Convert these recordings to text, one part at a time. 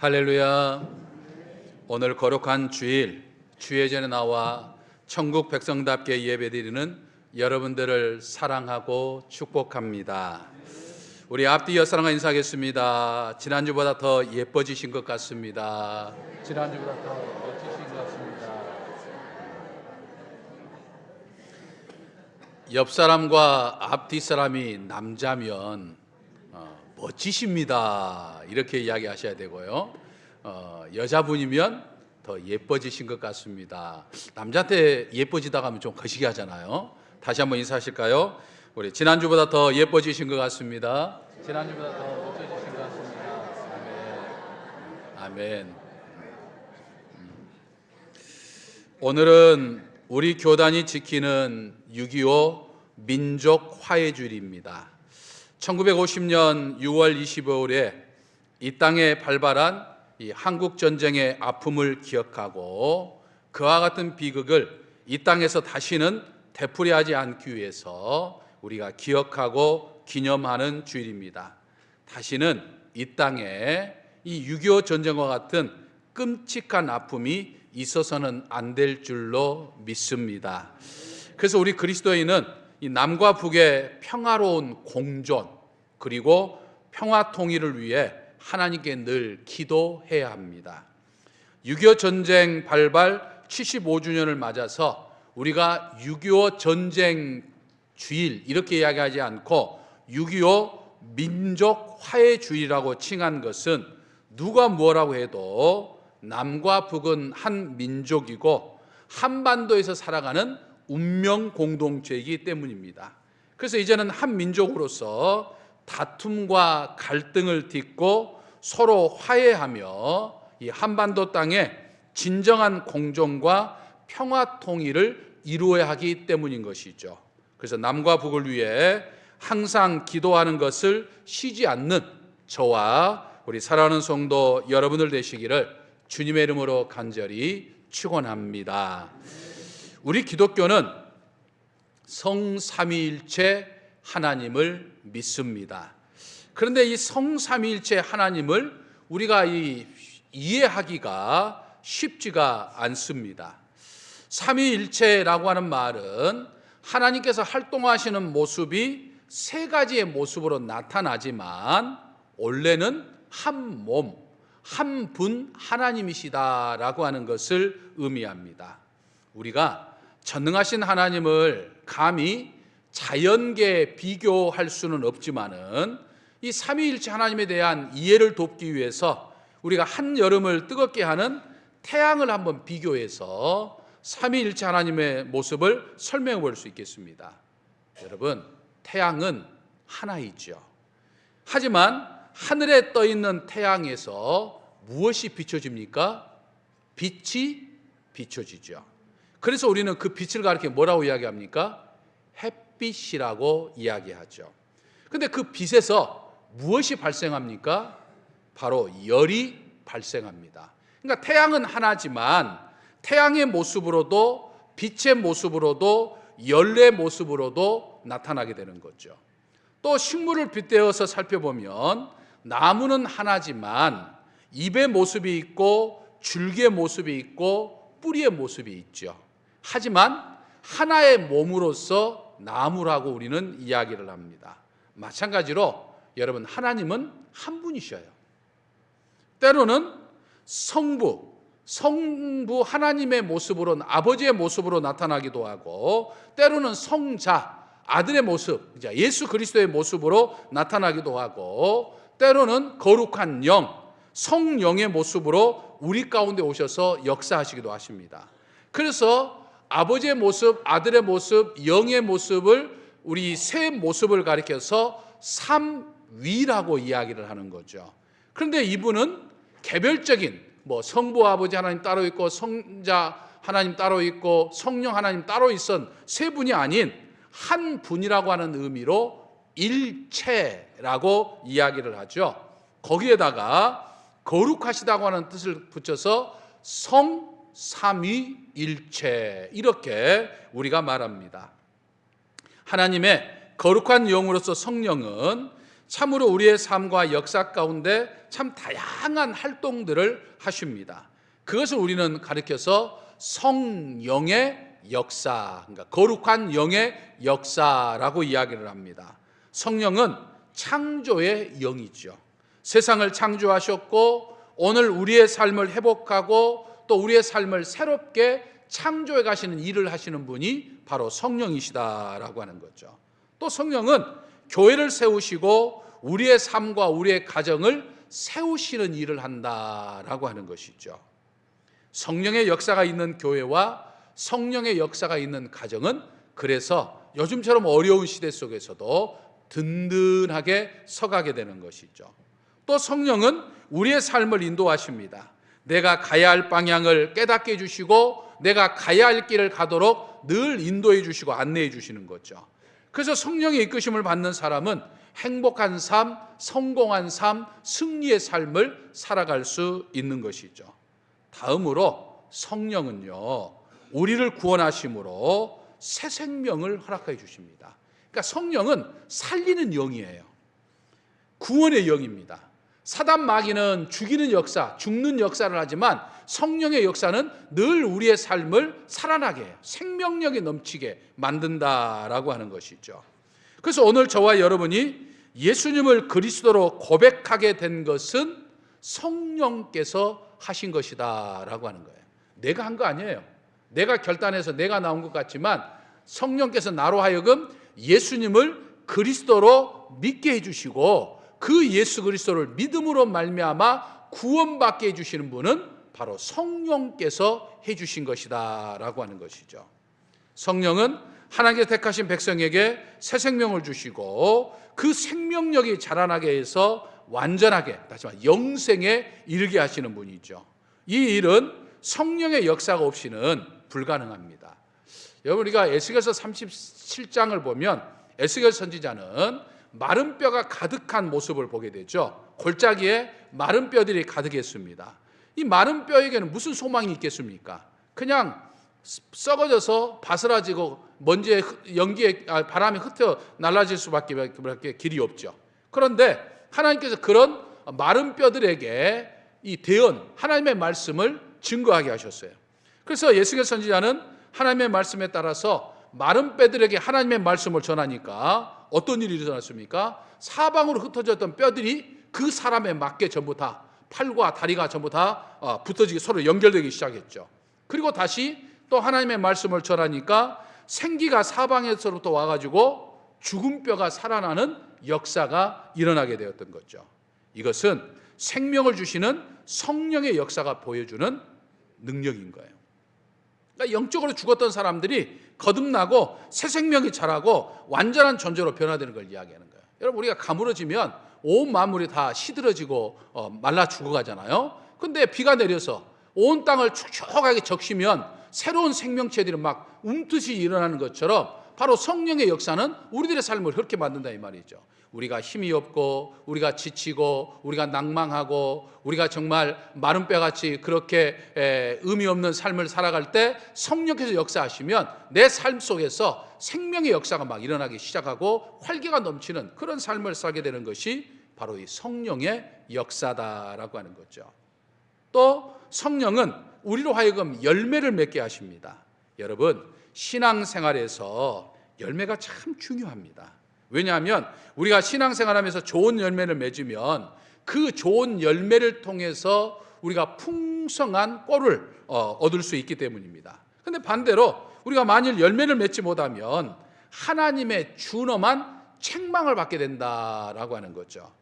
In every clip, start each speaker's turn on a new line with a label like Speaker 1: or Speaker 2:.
Speaker 1: 할렐루야. 오늘 거룩한 주일 주의 전에 나와 천국 백성답게 예배드리는 여러분들을 사랑하고 축복합니다. 우리 앞뒤 여사랑과 인사하겠습니다. 지난주보다 더 예뻐지신 것 같습니다. 지난주보다 더 멋지신 것 같습니다. 옆 사람과 앞뒤 사람이 남자면 어, 멋지십니다. 이렇게 이야기하셔야 되고요. 어, 여자분이면 더 예뻐지신 것 같습니다. 남자한테 예뻐지다 가면 좀 거시기 하잖아요. 다시 한번 인사하실까요? 우리 지난주보다 더 예뻐지신 것 같습니다. 지난주보다 더 멋져지신 것 같습니다. 아멘. 아멘. 음. 오늘은 우리 교단이 지키는 6.25 민족 화해주일입니다. 1950년 6월 25일에 이 땅에 발발한 이 한국 전쟁의 아픔을 기억하고 그와 같은 비극을 이 땅에서 다시는 되풀이하지 않기 위해서 우리가 기억하고 기념하는 주일입니다. 다시는 이 땅에 이 6.25 전쟁과 같은 끔찍한 아픔이 있어서는 안 될 줄로 믿습니다. 그래서 우리 그리스도인은 이 남과 북의 평화로운 공존 그리고 평화 통일을 위해 하나님께 늘 기도해야 합니다. 6.25 전쟁 발발 75주년을 맞아서 우리가 6.25 전쟁 주일 이렇게 이야기하지 않고 6.25 민족 화해 주일이라고 칭한 것은 누가 뭐라고 해도 남과 북은 한 민족이고 한반도에서 살아가는 운명 공동체이기 때문입니다. 그래서 이제는 한 민족으로서 다툼과 갈등을 딛고 서로 화해하며 이 한반도 땅에 진정한 공존과 평화 통일을 이루어야 하기 때문인 것이죠. 그래서 남과 북을 위해 항상 기도하는 것을 쉬지 않는 저와 우리 사랑하는 성도 여러분들 되시기를 주님의 이름으로 간절히 축원합니다. 우리 기독교는 성삼위일체 하나님을 믿습니다. 그런데 이 성삼위일체 하나님을 우리가 이 이해하기가 쉽지가 않습니다. 삼위일체라고 하는 말은 하나님께서 활동하시는 모습이 세 가지의 모습으로 나타나지만 원래는 한 몸, 한 분 하나님이시다라고 하는 것을 의미합니다. 우리가 전능하신 하나님을 감히 자연계에 비교할 수는 없지만은 이 삼위일체 하나님에 대한 이해를 돕기 위해서 우리가 한 여름을 뜨겁게 하는 태양을 한번 비교해서 삼위일체 하나님의 모습을 설명해 볼 수 있겠습니다. 여러분, 태양은 하나이죠. 하지만 하늘에 떠 있는 태양에서 무엇이 비춰집니까? 빛이 비춰지죠. 그래서 우리는 그 빛을 가리켜 뭐라고 이야기합니까? 햇빛이라고 이야기하죠. 근데 그 빛에서 무엇이 발생합니까? 바로 열이 발생합니다. 그러니까 태양은 하나지만 태양의 모습으로도 빛의 모습으로도 열의 모습으로도 나타나게 되는 거죠. 또 식물을 빗대어서 살펴보면 나무는 하나지만 잎의 모습이 있고 줄기의 모습이 있고 뿌리의 모습이 있죠. 하지만 하나의 몸으로서 나무라고 우리는 이야기를 합니다. 마찬가지로 여러분 하나님은 한 분이셔요. 때로는 성부, 성부 하나님의 모습으로 아버지의 모습으로 나타나기도 하고 때로는 성자 아들의 모습, 예수 그리스도의 모습으로 나타나기도 하고 때로는 거룩한 영, 성령의 모습으로 우리 가운데 오셔서 역사하시기도 하십니다. 그래서 아버지의 모습, 아들의 모습, 영의 모습을 우리 세 모습을 가리켜서 삼위라고 이야기를 하는 거죠. 그런데 이분은 개별적인 뭐 성부 아버지 하나님 따로 있고 성자 하나님 따로 있고 성령 하나님 따로 있은 세 분이 아닌 한 분이라고 하는 의미로 일체라고 이야기를 하죠. 거기에다가 거룩하시다고 하는 뜻을 붙여서 성 삼위일체 이렇게 우리가 말합니다. 하나님의 거룩한 영으로서 성령은 참으로 우리의 삶과 역사 가운데 참 다양한 활동들을 하십니다. 그것을 우리는 가리켜서 성령의 역사, 그러니까 거룩한 영의 역사라고 이야기를 합니다. 성령은 창조의 영이죠. 세상을 창조하셨고 오늘 우리의 삶을 회복하고 또 우리의 삶을 새롭게 창조해 가시는 일을 하시는 분이 바로 성령이시다라고 하는 거죠. 또 성령은 교회를 세우시고 우리의 삶과 우리의 가정을 세우시는 일을 한다라고 하는 것이죠. 성령의 역사가 있는 교회와 성령의 역사가 있는 가정은 그래서 요즘처럼 어려운 시대 속에서도 든든하게 서가게 되는 것이죠. 또 성령은 우리의 삶을 인도하십니다. 내가 가야 할 방향을 깨닫게 해주시고 내가 가야 할 길을 가도록 늘 인도해 주시고 안내해 주시는 거죠. 그래서 성령의 이끄심을 받는 사람은 행복한 삶, 성공한 삶, 승리의 삶을 살아갈 수 있는 것이죠. 다음으로 성령은요, 우리를 구원하심으로 새 생명을 허락해 주십니다. 그러니까 성령은 살리는 영이에요. 구원의 영입니다. 사단 마귀는 죽이는 역사, 죽는 역사를 하지만 성령의 역사는 늘 우리의 삶을 살아나게. 생명력이 넘치게 만든다라고 하는 것이죠. 그래서 오늘 저와 여러분이 예수님을 그리스도로 고백하게 된 것은 성령께서 하신 것이다라고 하는 거예요. 내가 한 거 아니에요. 내가 결단해서 내가 나온 것 같지만 성령께서 나로 하여금 예수님을 그리스도로 믿게 해주시고 그 예수 그리스도를 믿음으로 말미암아 구원받게 해주시는 분은 바로 성령께서 해주신 것이다라고 하는 것이죠. 성령은 하나님께 택하신 백성에게 새 생명을 주시고 그 생명력이 자라나게 해서 완전하게 다시 말 영생에 이르게 하시는 분이죠. 이 일은 성령의 역사가 없이는 불가능합니다. 여러분 우리가 에스겔서 37장을 보면 에스겔 선지자는 마른 뼈가 가득한 모습을 보게 되죠. 골짜기에 마른 뼈들이 가득했습니다. 이 마른 뼈에게는 무슨 소망이 있겠습니까? 그냥 썩어져서 바스라지고 먼지에 연기에 아, 바람에 흩어 날아질 수밖에 길이 없죠. 그런데 하나님께서 그런 마른 뼈들에게 이 대언 하나님의 말씀을 증거하게 하셨어요. 그래서 예수의 선지자는 하나님의 말씀에 따라서 마른 뼈들에게 하나님의 말씀을 전하니까 어떤 일이 일어났습니까? 사방으로 흩어졌던 뼈들이 그 사람에 맞게 전부 다 팔과 다리가 전부 다 어, 붙어지게 서로 연결되기 시작했죠. 그리고 다시 또 하나님의 말씀을 전하니까 생기가 사방에서부터 와가지고 죽은 뼈가 살아나는 역사가 일어나게 되었던 거죠. 이것은 생명을 주시는 성령의 역사가 보여주는 능력인 거예요. 그러니까 영적으로 죽었던 사람들이 거듭나고 새 생명이 자라고 완전한 존재로 변화되는 걸 이야기하는 거예요. 여러분 우리가 가물어지면 온 만물이 다 시들어지고 어, 말라 죽어가잖아요. 근데 비가 내려서 온 땅을 축축하게 적시면 새로운 생명체들이 막 움트시 일어나는 것처럼 바로 성령의 역사는 우리들의 삶을 그렇게 만든다 이 말이죠. 우리가 힘이 없고 우리가 지치고 우리가 낭망하고 우리가 정말 마른 뼈같이 그렇게 의미 없는 삶을 살아갈 때 성령께서 역사하시면 내 삶 속에서 생명의 역사가 막 일어나기 시작하고 활기가 넘치는 그런 삶을 살게 되는 것이 바로 이 성령의 역사다라고 하는 거죠. 또 성령은 우리로 하여금 열매를 맺게 하십니다. 여러분 신앙생활에서 열매가 참 중요합니다. 왜냐하면 우리가 신앙생활하면서 좋은 열매를 맺으면 그 좋은 열매를 통해서 우리가 풍성한 꼴을 어, 얻을 수 있기 때문입니다. 근데 반대로 우리가 만일 열매를 맺지 못하면 하나님의 준엄한 책망을 받게 된다라고 하는 거죠.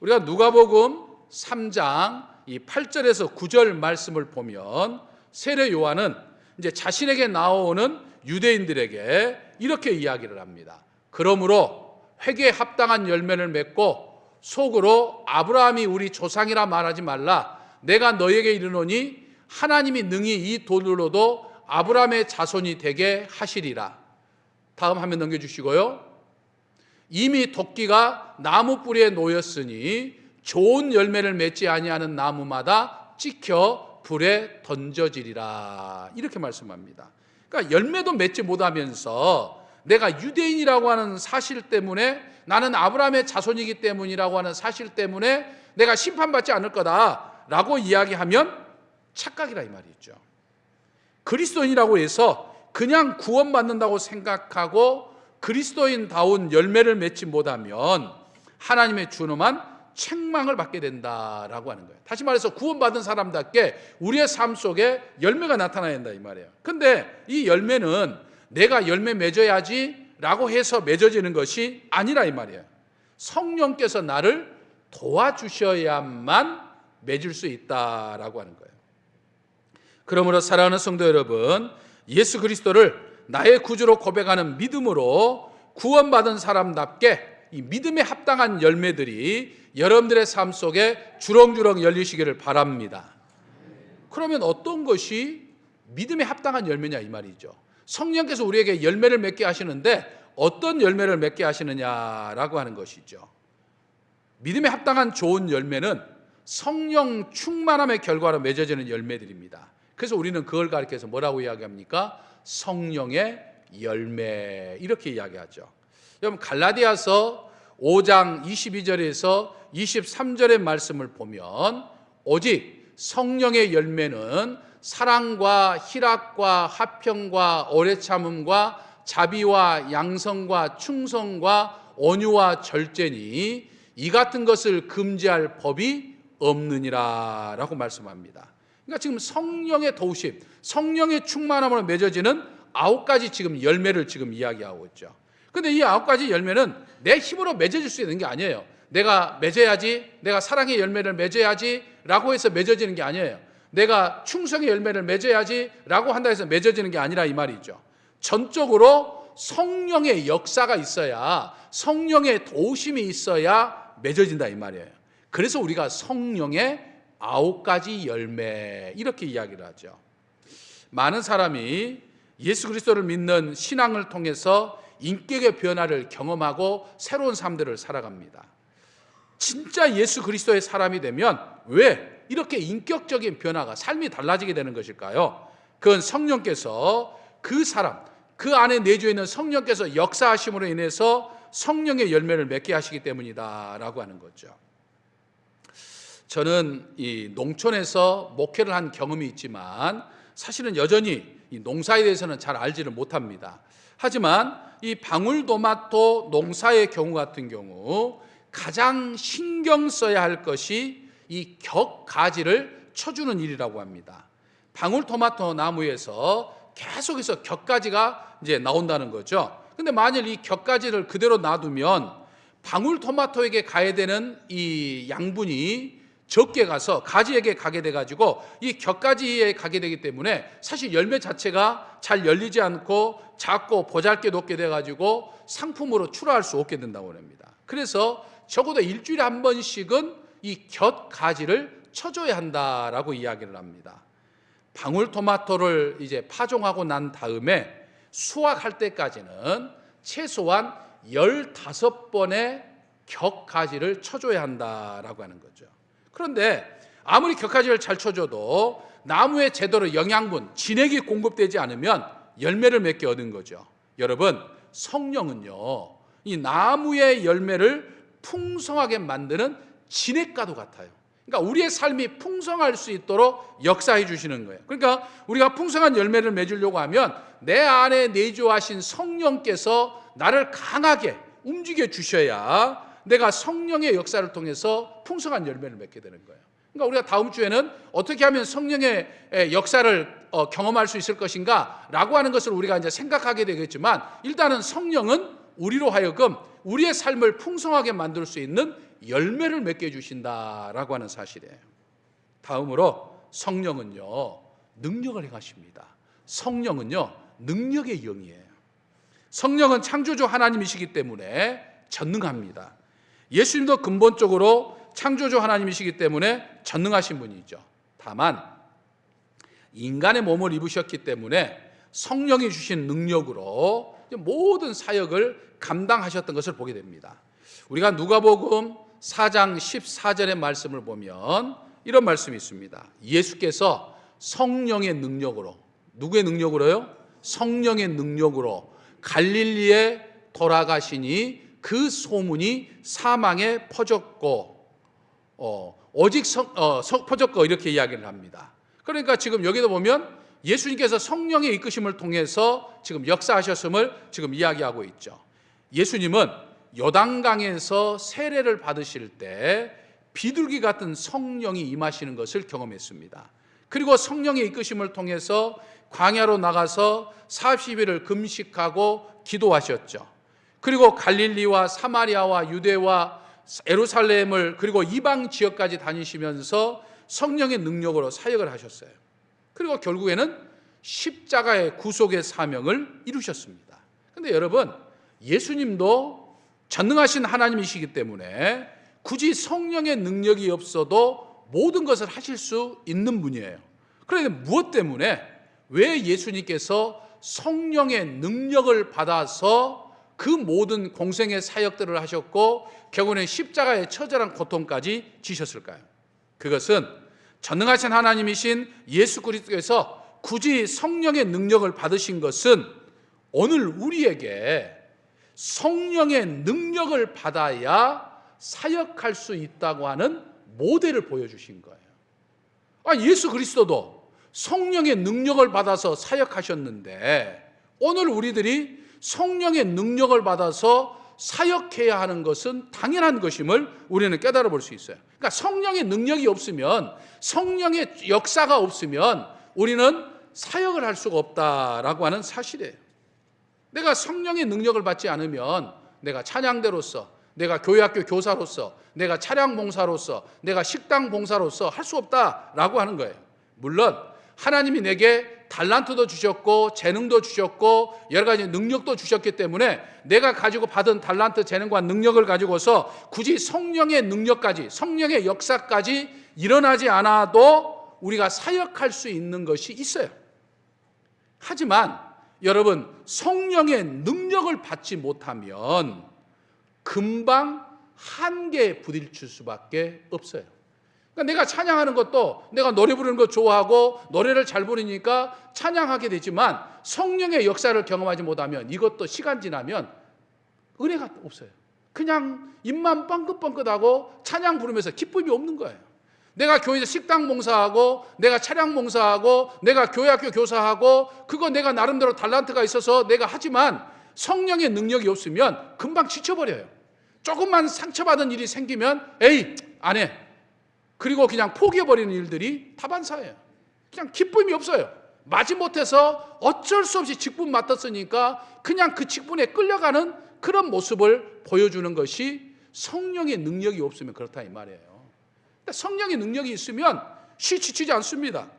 Speaker 1: 우리가 누가복음 3장 이 8절에서 9절 말씀을 보면 세례 요한은 이제 자신에게 나오는 유대인들에게 이렇게 이야기를 합니다. 그러므로 회개에 합당한 열매를 맺고 속으로 아브라함이 우리 조상이라 말하지 말라. 내가 너에게 이르노니 하나님이 능히 이 돌로도 아브라함의 자손이 되게 하시리라. 다음 화면 넘겨주시고요. 이미 도끼가 나무 뿌리에 놓였으니 좋은 열매를 맺지 아니하는 나무마다 찍혀 불에 던져지리라. 이렇게 말씀합니다. 그러니까 열매도 맺지 못하면서 내가 유대인이라고 하는 사실 때문에 나는 아브라함의 자손이기 때문이라고 하는 사실 때문에 내가 심판받지 않을 거다라고 이야기하면 착각이라 이 말이죠. 그리스도인이라고 해서 그냥 구원받는다고 생각하고 그리스도인다운 열매를 맺지 못하면 하나님의 준엄한 책망을 받게 된다라고 하는 거예요. 다시 말해서 구원받은 사람답게 우리의 삶 속에 열매가 나타나야 된다 이 말이에요. 근데 이 열매는 내가 열매 맺어야지라고 해서 맺어지는 것이 아니라 이 말이에요. 성령께서 나를 도와주셔야만 맺을 수 있다라고 하는 거예요. 그러므로 사랑하는 성도 여러분, 예수 그리스도를 나의 구주로 고백하는 믿음으로 구원받은 사람답게 이 믿음에 합당한 열매들이 여러분들의 삶 속에 주렁주렁 열리시기를 바랍니다. 그러면 어떤 것이 믿음에 합당한 열매냐 이 말이죠. 성령께서 우리에게 열매를 맺게 하시는데 어떤 열매를 맺게 하시느냐라고 하는 것이죠. 믿음에 합당한 좋은 열매는 성령 충만함의 결과로 맺어지는 열매들입니다. 그래서 우리는 그걸 가리켜서 뭐라고 이야기합니까? 성령의 열매 이렇게 이야기하죠. 여러분 갈라디아서 5장 22절에서 23절의 말씀을 보면 오직 성령의 열매는 사랑과 희락과 화평과 오래 참음과 자비와 양성과 충성과 온유와 절제니 이 같은 것을 금지할 법이 없느니라라고 말씀합니다. 그러니까 지금 성령의 도우심, 성령의 충만함으로 맺어지는 아홉 가지 지금 열매를 지금 이야기하고 있죠. 근데 이 아홉 가지 열매는 내 힘으로 맺어질 수 있는 게 아니에요. 내가 맺어야지, 내가 사랑의 열매를 맺어야지 라고 해서 맺어지는 게 아니에요. 내가 충성의 열매를 맺어야지 라고 한다 해서 맺어지는 게 아니라 이 말이죠. 전적으로 성령의 역사가 있어야 성령의 도우심이 있어야 맺어진다 이 말이에요. 그래서 우리가 성령의 아홉 가지 열매 이렇게 이야기를 하죠. 많은 사람이 예수 그리스도를 믿는 신앙을 통해서 인격의 변화를 경험하고 새로운 삶들을 살아갑니다. 진짜 예수 그리스도의 사람이 되면 왜 이렇게 인격적인 변화가 삶이 달라지게 되는 것일까요? 그건 성령께서 그 사람, 그 안에 내주에 있는 성령께서 역사하심으로 인해서 성령의 열매를 맺게 하시기 때문이다라고 하는 거죠. 저는 이 농촌에서 목회를 한 경험이 있지만 사실은 여전히 이 농사에 대해서는 잘 알지를 못합니다. 하지만 이 방울토마토 농사의 경우 같은 경우 가장 신경 써야 할 것이 이 격가지를 쳐주는 일이라고 합니다. 방울토마토 나무에서 계속해서 격가지가 이제 나온다는 거죠. 근데 만일 이 격가지를 그대로 놔두면 방울토마토에게 가야 되는 이 양분이 적게 가서 가지에게 가게 돼 가지고 이 격가지에 가게 되기 때문에 사실 열매 자체가 잘 열리지 않고 작고 보잘게 높게 돼 가지고 상품으로 출하할 수 없게 된다고 합니다. 그래서 적어도 일주일에 한 번씩은 이 곁가지를 쳐줘야 한다라고 이야기를 합니다. 방울토마토를 이제 파종하고 난 다음에 수확할 때까지는 최소한 15번의 격가지를 쳐줘야 한다라고 하는 거죠. 그런데 아무리 격가지를 잘 쳐줘도 나무에 제대로 영양분, 진액이 공급되지 않으면 열매를 맺게 얻은 거죠. 여러분, 성령은요, 이 나무의 열매를 풍성하게 만드는 진액과도 같아요. 그러니까 우리의 삶이 풍성할 수 있도록 역사해 주시는 거예요. 그러니까 우리가 풍성한 열매를 맺으려고 하면 내 안에 내주하신 성령께서 나를 강하게 움직여 주셔야 내가 성령의 역사를 통해서 풍성한 열매를 맺게 되는 거예요. 그러니까 우리가 다음 주에는 어떻게 하면 성령의 역사를 어, 경험할 수 있을 것인가라고 하는 것을 우리가 이제 생각하게 되겠지만 일단은 성령은 우리로 하여금 우리의 삶을 풍성하게 만들 수 있는 열매를 맺게 해주신다라고 하는 사실이에요. 다음으로 성령은요 능력을 행하십니다. 성령은요 능력의 영이에요. 성령은 창조주 하나님이시기 때문에 전능합니다. 예수님도 근본적으로 창조주 하나님이시기 때문에 전능하신 분이죠. 다만 인간의 몸을 입으셨기 때문에 성령이 주신 능력으로 모든 사역을 감당하셨던 것을 보게 됩니다. 우리가 누가복음 4장 14절의 말씀을 보면 이런 말씀이 있습니다. 예수께서 성령의 능력으로 누구의 능력으로요? 성령의 능력으로 갈릴리에 돌아가시니 그 소문이 사망에 퍼졌고 어, 오직 성, 어, 성, 퍼졌고 이렇게 이야기를 합니다. 그러니까 지금 여기도 보면 예수님께서 성령의 이끄심을 통해서 지금 역사하셨음을 지금 이야기하고 있죠. 예수님은 요단강에서 세례를 받으실 때 비둘기 같은 성령이 임하시는 것을 경험했습니다. 그리고 성령의 이끄심을 통해서 광야로 나가서 40일을 금식하고 기도하셨죠. 그리고 갈릴리와 사마리아와 유대와 에루살렘을 그리고 이방 지역까지 다니시면서 성령의 능력으로 사역을 하셨어요. 그리고 결국에는 십자가의 구속의 사명을 이루셨습니다. 근데 여러분, 예수님도 전능하신 하나님이시기 때문에 굳이 성령의 능력이 없어도 모든 것을 하실 수 있는 분이에요. 그런데 무엇 때문에 왜 예수님께서 성령의 능력을 받아서 그 모든 공생의 사역들을 하셨고 결국에는 십자가의 처절한 고통까지 지셨을까요? 그것은 전능하신 하나님이신 예수 그리스도께서 굳이 성령의 능력을 받으신 것은 오늘 우리에게 성령의 능력을 받아야 사역할 수 있다고 하는 모델을 보여주신 거예요. 아, 예수 그리스도도 성령의 능력을 받아서 사역하셨는데 오늘 우리들이 성령의 능력을 받아서 사역해야 하는 것은 당연한 것임을 우리는 깨달아 볼 수 있어요. 그러니까 성령의 능력이 없으면 성령의 역사가 없으면 우리는 사역을 할 수가 없다라고 하는 사실이에요. 내가 성령의 능력을 받지 않으면 내가 찬양대로서 내가 교회학교 교사로서 내가 차량 봉사로서 내가 식당 봉사로서 할 수 없다라고 하는 거예요. 물론 하나님이 내게 달란트도 주셨고 재능도 주셨고 여러 가지 능력도 주셨기 때문에 내가 가지고 받은 달란트 재능과 능력을 가지고서 굳이 성령의 능력까지 성령의 역사까지 일어나지 않아도 우리가 사역할 수 있는 것이 있어요. 하지만 여러분 성령의 능력을 받지 못하면 금방 한계에 부딪힐 수밖에 없어요. 그러니까 내가 찬양하는 것도 내가 노래 부르는 거 좋아하고 노래를 잘 부르니까 찬양하게 되지만 성령의 역사를 경험하지 못하면 이것도 시간 지나면 은혜가 없어요. 그냥 입만 뻥긋뻥긋하고 찬양 부르면서 기쁨이 없는 거예요. 내가 교회에서 식당 봉사하고 내가 차량 봉사하고 내가 교회학교 교사하고 그거 내가 나름대로 달란트가 있어서 내가 하지만 성령의 능력이 없으면 금방 지쳐버려요. 조금만 상처받은 일이 생기면 에이 안 해. 그리고 그냥 포기해버리는 일들이 다반사예요. 그냥 기쁨이 없어요. 마지못해서 어쩔 수 없이 직분 맡았으니까 그냥 그 직분에 끌려가는 그런 모습을 보여주는 것이 성령의 능력이 없으면 그렇다 이 말이에요. 성령의 능력이 있으면 쉬 지치지 않습니다.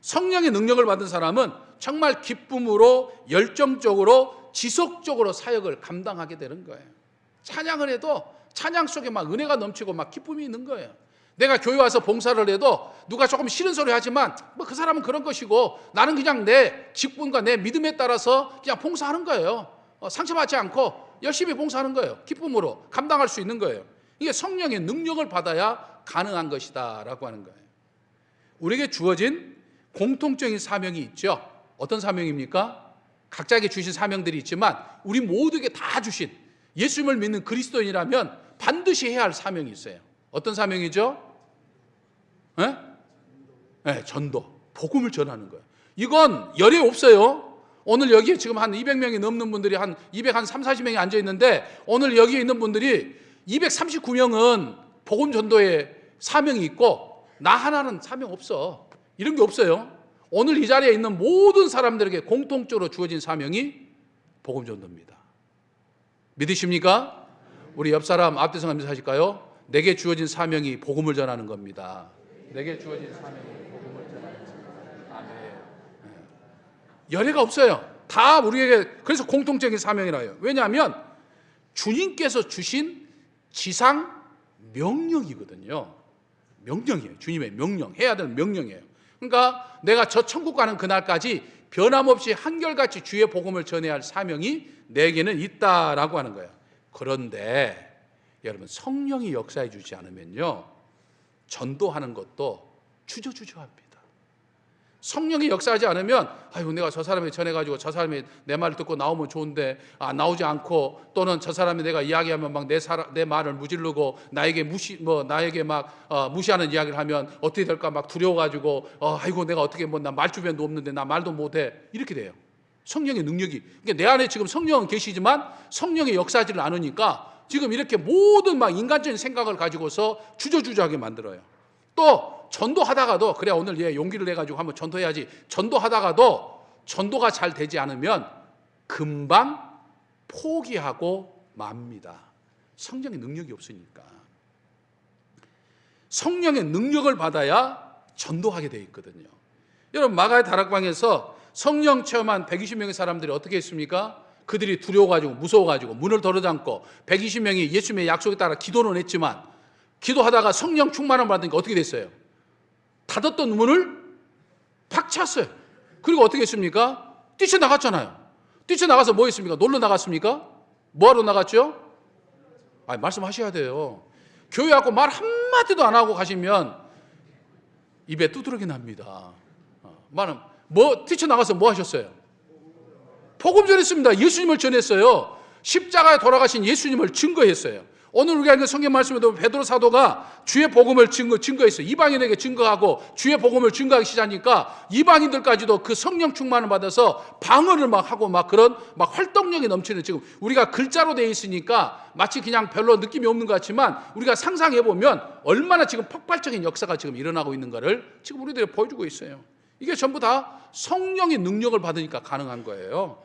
Speaker 1: 성령의 능력을 받은 사람은 정말 기쁨으로 열정적으로 지속적으로 사역을 감당하게 되는 거예요. 찬양을 해도 찬양 속에 막 은혜가 넘치고 막 기쁨이 있는 거예요. 내가 교회 와서 봉사를 해도 누가 조금 싫은 소리 하지만 뭐 그 사람은 그런 것이고 나는 그냥 내 직분과 내 믿음에 따라서 그냥 봉사하는 거예요. 어, 상처받지 않고 열심히 봉사하는 거예요. 기쁨으로 감당할 수 있는 거예요. 이게 성령의 능력을 받아야 가능한 것이다라고 하는 거예요. 우리에게 주어진 공통적인 사명이 있죠. 어떤 사명입니까? 각자에게 주신 사명들이 있지만 우리 모두에게 다 주신 예수님을 믿는 그리스도인이라면 반드시 해야 할 사명이 있어요. 어떤 사명이죠? 네? 네, 전도. 복음을 전하는 거예요. 이건 열에 없어요. 오늘 여기에 지금 한 200명이 넘는 분들이 한 200, 한 3, 40명이 앉아 있는데 오늘 여기에 있는 분들이 239명은 복음 전도에 사명이 있고 나 하나는 사명 없어. 이런 게 없어요. 오늘 이 자리에 있는 모든 사람들에게 공통적으로 주어진 사명이 복음 전도입니다. 믿으십니까? 우리 옆 사람 앞대성 하면서 하실까요? 내게 주어진 사명이 복음을 전하는 겁니다. 내게 주어진 사명이 복음을 전하는 겁니다. 아멘. 네. 열애가 없어요. 다 우리에게 그래서 공통적인 사명이라요. 왜냐하면 주님께서 주신 지상 명령이거든요. 명령이에요. 주님의 명령. 해야 되는 명령이에요. 그러니까 내가 저 천국 가는 그날까지 변함없이 한결같이 주의 복음을 전해야 할 사명이 내게는 있다라고 하는 거예요. 그런데 여러분 성령이 역사해 주지 않으면요. 전도하는 것도 주저주저합니다. 성령이 역사하지 않으면 아유 내가 저 사람에 전해 가지고 저 사람이 내 말을 듣고 나오면 좋은데 아 나오지 않고 또는 저 사람이 내가 이야기하면 막 내 내 말을 무질르고 나에게 무시 뭐 나에게 막 어, 무시하는 이야기를 하면 어떻게 될까 막 두려워 가지고 어, 아이고 내가 어떻게 뭐나 말주변도 없는데 나 말도 못해 이렇게 돼요. 성령의 능력이 그러니까 내 안에 지금 성령은 계시지만 성령의 역사지를 않으니까 지금 이렇게 모든 막 인간적인 생각을 가지고서 주저주저하게 만들어요. 또 전도하다가도 그래 오늘 얘 용기를 내 가지고 한번 전도해야지. 전도하다가도 전도가 잘 되지 않으면 금방 포기하고 맙니다. 성령의 능력이 없으니까. 성령의 능력을 받아야 전도하게 돼 있거든요. 여러분 마가의 다락방에서 성령 체험한 120명의 사람들이 어떻게 했습니까? 그들이 두려워가지고 무서워가지고 문을 덜어잠고 120명이 예수님의 약속에 따라 기도는 했지만 기도하다가 성령 충만을 받으니까 어떻게 됐어요? 닫았던 문을 팍 찼어요. 그리고 어떻게 했습니까? 뛰쳐나갔잖아요. 뛰쳐나가서 뭐 했습니까? 놀러 나갔습니까? 뭐하러 나갔죠? 아 말씀하셔야 돼요. 교회 와서 말 한마디도 안 하고 가시면 입에 두드러기 납니다. 어, 말은 뭐 뛰쳐나가서 뭐 하셨어요? 복음 전했습니다. 예수님을 전했어요. 십자가에 돌아가신 예수님을 증거했어요. 오늘 우리가 읽은 성경 말씀에도 베드로 사도가 주의 복음을 증거 증거했어요. 이방인에게 증거하고 주의 복음을 증거하기 시작하니까 이방인들까지도 그 성령 충만을 받아서 방언을 막 하고 막 그런 막 활동력이 넘치는 지금 우리가 글자로 되어 있으니까 마치 그냥 별로 느낌이 없는 것 같지만 우리가 상상해 보면 얼마나 지금 폭발적인 역사가 지금 일어나고 있는 것을 지금 우리들이 보여주고 있어요. 이게 전부 다 성령의 능력을 받으니까 가능한 거예요.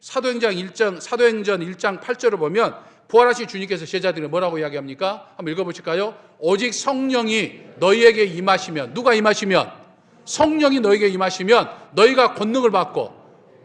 Speaker 1: 사도행전 1장 사도행전 1장 8절을 보면 부활하신 주님께서 제자들이 뭐라고 이야기합니까? 한번 읽어보실까요? 오직 성령이 너희에게 임하시면 누가 임하시면 성령이 너희에게 임하시면 너희가 권능을 받고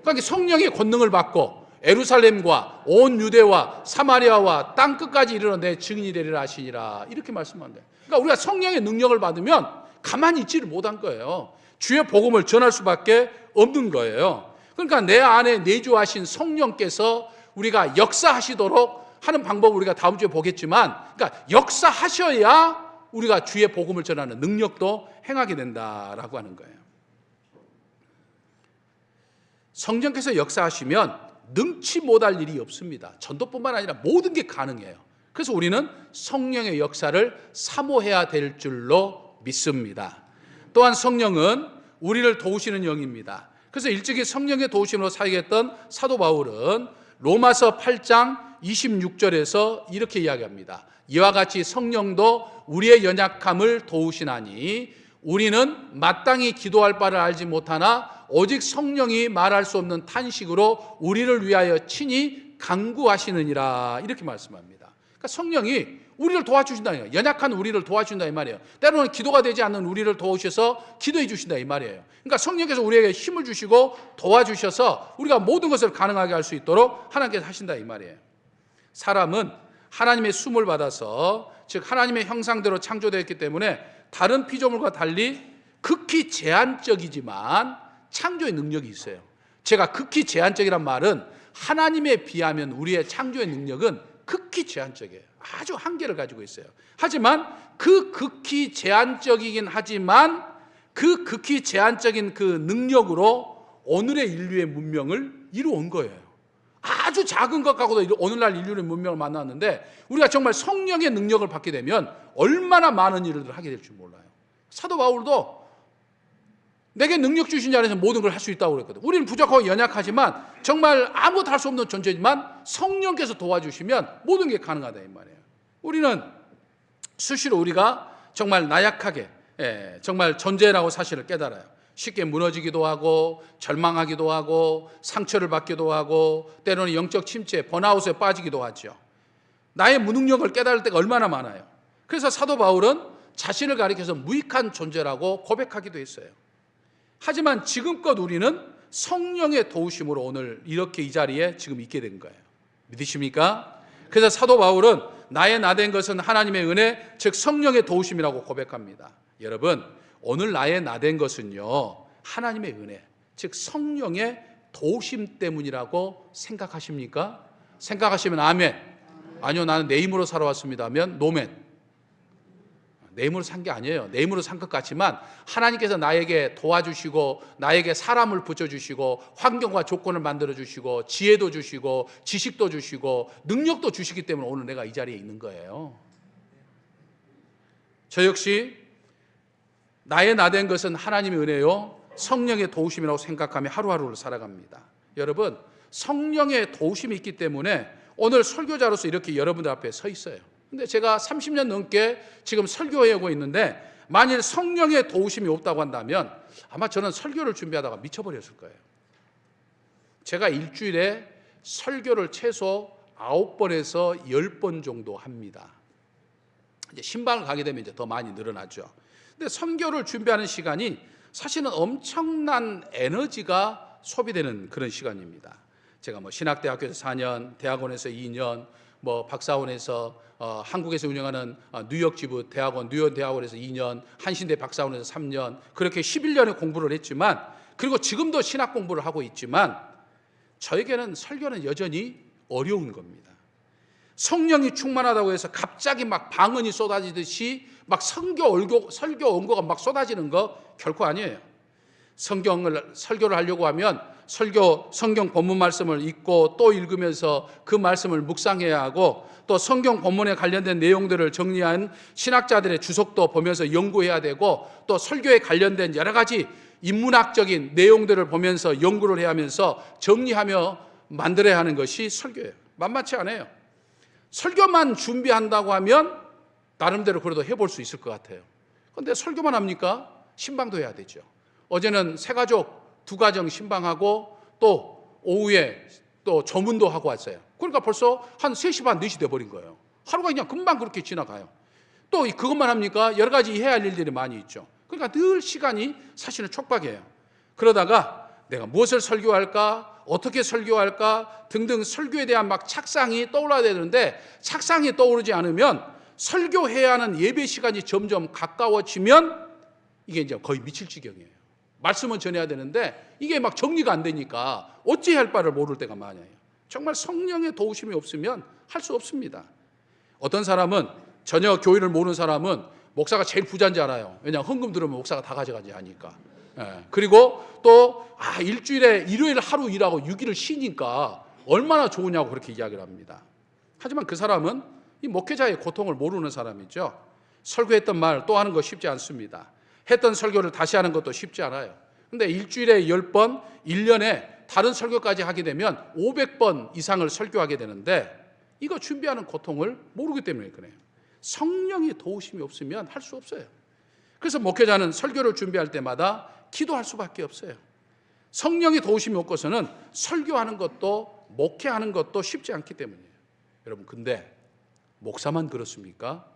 Speaker 1: 그러니까 성령의 권능을 받고 에루살렘과 온 유대와 사마리아와 땅 끝까지 이르러 내 증인이 되리라 하시니라 이렇게 말씀한대. 그러니까 우리가 성령의 능력을 받으면 가만히 있지를 못한 거예요. 주의 복음을 전할 수밖에 없는 거예요. 그러니까 내 안에 내주하신 성령께서 우리가 역사하시도록 하는 방법을 우리가 다음 주에 보겠지만, 그러니까 역사하셔야 우리가 주의 복음을 전하는 능력도 행하게 된다라고 하는 거예요. 성령께서 역사하시면 능치 못할 일이 없습니다. 전도뿐만 아니라 모든 게 가능해요. 그래서 우리는 성령의 역사를 사모해야 될 줄로 믿습니다. 또한 성령은 우리를 도우시는 영입니다. 그래서 일찍이 성령의 도우심으로 사역했던 사도 바울은 로마서 8장 26절에서 이렇게 이야기합니다. 이와 같이 성령도 우리의 연약함을 도우시나니 우리는 마땅히 기도할 바를 알지 못하나 오직 성령이 말할 수 없는 탄식으로 우리를 위하여 친히 강구하시느니라 이렇게 말씀합니다. 그러니까 성령이 우리를 도와주신다 이 연약한 우리를 도와준다 이 말이에요. 때로는 기도가 되지 않는 우리를 도우셔서 기도해 주신다 이 말이에요. 그러니까 성령께서 우리에게 힘을 주시고 도와주셔서 우리가 모든 것을 가능하게 할 수 있도록 하나님께서 하신다 이 말이에요. 사람은 하나님의 숨을 받아서 즉 하나님의 형상대로 창조되었기 때문에 다른 피조물과 달리 극히 제한적이지만 창조의 능력이 있어요. 제가 극히 제한적이란 말은 하나님에 비하면 우리의 창조의 능력은 극히 제한적이에요. 아주 한계를 가지고 있어요. 하지만 그 극히 제한적이긴 하지만 그 극히 제한적인 그 능력으로 오늘의 인류의 문명을 이루어온 거예요. 아주 작은 것 갖고도 오늘날 인류의 문명을 만났는데 우리가 정말 성령의 능력을 받게 되면 얼마나 많은 일을 하게 될 줄 몰라요. 사도 바울도 내게 능력 주신 자에서 모든 걸 할 수 있다고 그랬거든. 우리는 부족하고 연약하지만 정말 아무것도 할 수 없는 존재지만 성령께서 도와주시면 모든 게 가능하다 이 말이에요. 우리는 수시로 우리가 정말 나약하게 예, 정말 존재라고 사실을 깨달아요. 쉽게 무너지기도 하고 절망하기도 하고 상처를 받기도 하고 때로는 영적 침체, 번아웃에 빠지기도 하죠. 나의 무능력을 깨달을 때가 얼마나 많아요. 그래서 사도 바울은 자신을 가리켜서 무익한 존재라고 고백하기도 했어요. 하지만 지금껏 우리는 성령의 도우심으로 오늘 이렇게 이 자리에 지금 있게 된 거예요. 믿으십니까? 그래서 사도 바울은 나의 나 된 것은 하나님의 은혜, 즉 성령의 도우심이라고 고백합니다. 여러분, 오늘 나의 나 된 것은요, 하나님의 은혜, 즉 성령의 도우심 때문이라고 생각하십니까? 생각하시면 아멘. 아니요, 나는 내 힘으로 살아왔습니다. 하면 노멘. 내 힘으로 산 게 아니에요. 내 힘으로 산 것 같지만 하나님께서 나에게 도와주시고 나에게 사람을 붙여주시고 환경과 조건을 만들어 주시고 지혜도 주시고 지식도 주시고 능력도 주시기 때문에 오늘 내가 이 자리에 있는 거예요. 저 역시 나의 나된 것은 하나님의 은혜요 성령의 도우심이라고 생각하며 하루하루를 살아갑니다. 여러분 성령의 도우심이 있기 때문에 오늘 설교자로서 이렇게 여러분들 앞에 서 있어요. 근데 제가 30년 넘게 지금 설교하고 있는데 만일 성령의 도우심이 없다고 한다면 아마 저는 설교를 준비하다가 미쳐버렸을 거예요. 제가 일주일에 설교를 최소 9번에서 10번 정도 합니다. 이제 신방을 가게 되면 이제 더 많이 늘어나죠. 근데 선교를 준비하는 시간이 사실은 엄청난 에너지가 소비되는 그런 시간입니다. 제가 뭐 신학대학교에서 4년, 대학원에서 2년, 뭐 박사원에서 어, 한국에서 운영하는 어, 뉴욕 지부 대학원, 뉴욕 대학원에서 2년, 한신대 박사원에서 3년 그렇게 11년의 공부를 했지만 그리고 지금도 신학 공부를 하고 있지만 저에게는 설교는 여전히 어려운 겁니다. 성령이 충만하다고 해서 갑자기 막 방언이 쏟아지듯이 막 성교 얼고 설교 원고가 막 쏟아지는 거 결코 아니에요. 성경을 설교를 하려고 하면 설교 성경 본문 말씀을 읽고 또 읽으면서 그 말씀을 묵상해야 하고 또 성경 본문에 관련된 내용들을 정리한 신학자들의 주석도 보면서 연구해야 되고 또 설교에 관련된 여러 가지 인문학적인 내용들을 보면서 연구를 해야 하면서 정리하며 만들어야 하는 것이 설교예요. 만만치 않아요. 설교만 준비한다고 하면 나름대로 그래도 해볼 수 있을 것 같아요. 그런데 설교만 합니까? 신방도 해야 되죠. 어제는 세 가족 두 가정 신방하고 또 오후에 또 조문도 하고 왔어요. 그러니까 벌써 한 3시 반, 4시 돼버린 거예요. 하루가 그냥 금방 그렇게 지나가요. 또 그것만 합니까? 여러 가지 해야 할 일들이 많이 있죠. 그러니까 늘 시간이 사실은 촉박해요. 그러다가 내가 무엇을 설교할까? 어떻게 설교할까? 등등 설교에 대한 막 착상이 떠올라야 되는데 착상이 떠오르지 않으면 설교해야 하는 예배 시간이 점점 가까워지면 이게 이제 거의 미칠 지경이에요. 말씀은 전해야 되는데 이게 막 정리가 안 되니까 어찌 할 바를 모를 때가 많아요. 정말 성령의 도우심이 없으면 할 수 없습니다. 어떤 사람은 전혀 교회를 모르는 사람은 목사가 제일 부자인 줄 알아요. 왜냐 헌금 들으면 목사가 다 가져가지 하니까. 예. 그리고 또 아, 일주일에 일요일 하루 일하고 6일을 쉬니까 얼마나 좋으냐고 그렇게 이야기를 합니다. 하지만 그 사람은 이 목회자의 고통을 모르는 사람이죠. 설교했던 말 또 하는 거 쉽지 않습니다. 했던 설교를 다시 하는 것도 쉽지 않아요. 근데 일주일에 10번, 1년에 다른 설교까지 하게 되면 500번 이상을 설교하게 되는데 이거 준비하는 고통을 모르기 때문에 그래요. 성령이 도우심이 없으면 할 수 없어요. 그래서 목회자는 설교를 준비할 때마다 기도할 수밖에 없어요. 성령이 도우심이 없고서는 설교하는 것도 목회하는 것도 쉽지 않기 때문이에요. 여러분 근데 목사만 그렇습니까?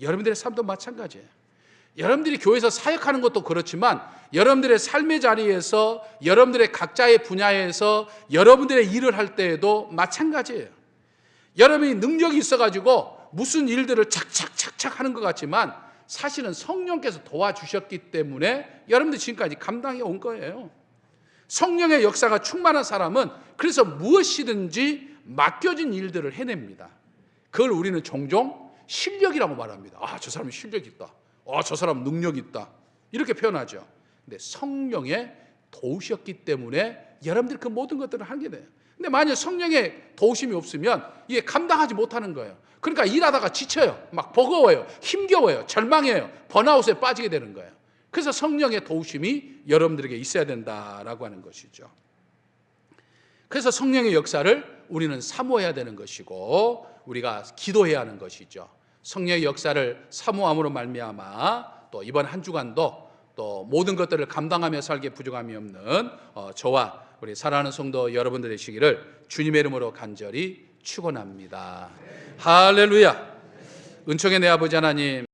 Speaker 1: 여러분들의 삶도 마찬가지예요. 여러분들이 교회에서 사역하는 것도 그렇지만 여러분들의 삶의 자리에서 여러분들의 각자의 분야에서 여러분들의 일을 할 때에도 마찬가지예요. 여러분이 능력이 있어가지고 무슨 일들을 착착착착 하는 것 같지만 사실은 성령께서 도와주셨기 때문에 여러분들 지금까지 감당해 온 거예요. 성령의 역사가 충만한 사람은 그래서 무엇이든지 맡겨진 일들을 해냅니다. 그걸 우리는 종종 실력이라고 말합니다. 아, 저 사람이 실력이 있다. 아, 저 사람 능력이 있다. 이렇게 표현하죠. 근데 성령의 도우셨기 때문에 여러분들이 그 모든 것들을 하게 돼요. 근데 만약 성령의 도우심이 없으면 이게 감당하지 못하는 거예요. 그러니까 일하다가 지쳐요. 막 버거워요. 힘겨워요. 절망해요. 번아웃에 빠지게 되는 거예요. 그래서 성령의 도우심이 여러분들에게 있어야 된다라고 하는 것이죠. 그래서 성령의 역사를 우리는 사모해야 되는 것이고 우리가 기도해야 하는 것이죠. 성령의 역사를 사모함으로 말미암아 또 이번 한 주간도 또 모든 것들을 감당하며 살기에 부족함이 없는 어, 저와 우리 사랑하는 성도 여러분들 되시기를 주님의 이름으로 간절히 축원합니다. 할렐루야. 은총의 내 아버지 하나님